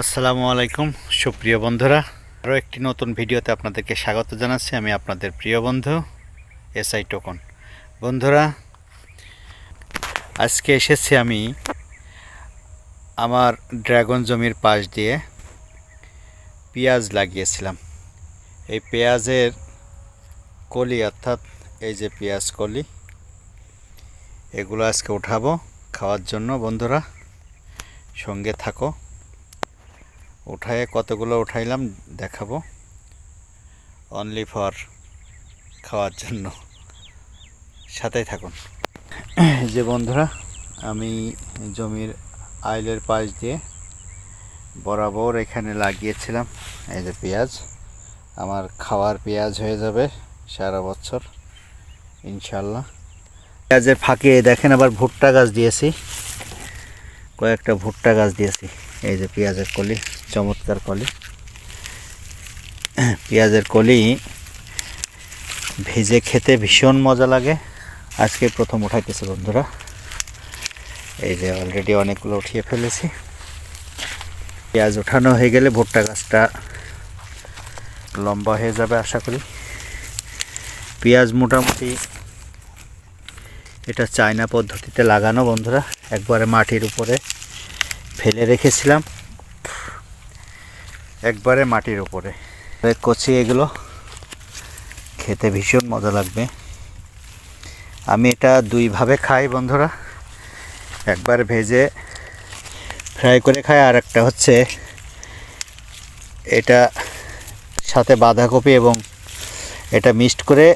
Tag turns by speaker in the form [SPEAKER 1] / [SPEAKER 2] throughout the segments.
[SPEAKER 1] আসসালামু আলাইকুম, সুপ্রিয় বন্ধুরা। আরও একটি নতুন ভিডিওতে আপনাদেরকে স্বাগত জানাচ্ছি। আমি আপনাদের প্রিয় বন্ধু এসআই টোকন। বন্ধুরা, আজকে এসেছি আমি আমার ড্রাগন জমির পাশ দিয়ে পেঁয়াজ লাগিয়েছিলাম। এই পেঁয়াজের কলি, অর্থাৎ এই যে পেঁয়াজ কলি, এগুলো আজকে উঠাবো, খাওয়ার জন্য। বন্ধুরা, সঙ্গে থাকো। উঠায় কতগুলো উঠাইলাম, দেখাবো। অনলি ফর খাওয়ার জন্য। সাথেই থাকুন। যে বন্ধুরা, আমি জমির আইলের পাশ দিয়ে বরাবর এখানে লাগিয়েছিলাম। এই যে পেঁয়াজ, আমার খাওয়ার পেঁয়াজ হয়ে যাবে সারা বছর ইনশাল্লাহ পেঁয়াজের ফাঁকে দেখেন, আবার ভুট্টা গাছ দিয়েছি। কয়েকটা ভুট্টা গাছ দিয়েছি। এই যে পেঁয়াজের কলি, চমৎকার কলি। পেঁয়াজের কলি ভেজে খেতে ভীষণ মজা লাগে। আজকে প্রথম উঠাইতেছে বন্ধুরা। এই যে অলরেডি অনেকগুলো উঠিয়ে ফেলেছি। পেঁয়াজ ওঠানো হয়ে গেলে ভুট্টা গাছটা লম্বা হয়ে যাবে আশা করি। পেঁয়াজ মোটামুটি এটা চায়না পদ্ধতিতে লাগানো বন্ধুরা। একবারে মাটির উপরে ফেলে রেখেছিলাম। একবারে মাটির উপরে। কচি এগুলো খেতে ভীষণ মজা লাগবে। আমি এটা দুইভাবে খাই বন্ধুরা। একবার ভেজে ফ্রাই করে খাই, আর একটা হচ্ছে এটা সাথে বাঁধাকপি এবং এটা মিক্সড করে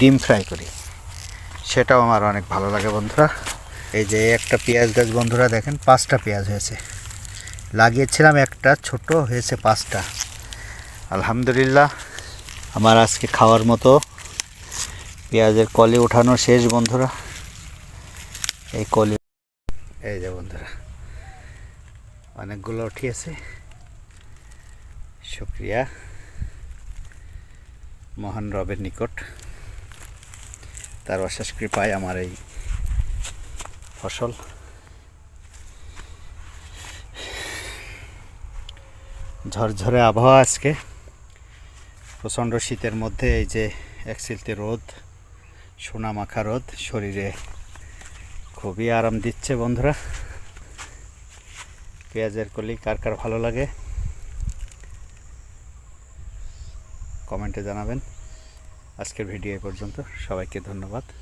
[SPEAKER 1] ডিম ফ্রাই করি। সেটাও আমার অনেক ভালো লাগে বন্ধুরা। এই যে একটা পেঁয়াজ গাছ বন্ধুরা দেখেন, পাঁচটা পেঁয়াজ হয়েছে। লাগিয়েছিলাম একটা, ছোট হয়েছে পাঁচটা। আলহামদুলিল্লাহ, আমার আজকে খাওয়ার মতো পেঁয়াজের কলি ওঠানো শেষ বন্ধুরা। এই কলি এই যে বন্ধুরা, অনেকগুলো উঠিয়েছে। শুক্রিয়া। মহান রবের নিকট। তার অশেষ কৃপায় আমার এই ফসল। ঝরঝরে আবহাওয়া আজকে। প্রচণ্ড শীতের মধ্যে এই যে এক সিলতে রোদ, সোনা মাখা রোদ, শরীরে খুবই আরাম দিচ্ছে বন্ধুরা। পেঁয়াজের কলি কার কার ভালো লাগে? কমেন্টে জানাবেন। আজকের ভিডিও পর্যন্ত। সবাইকে ধন্যবাদ।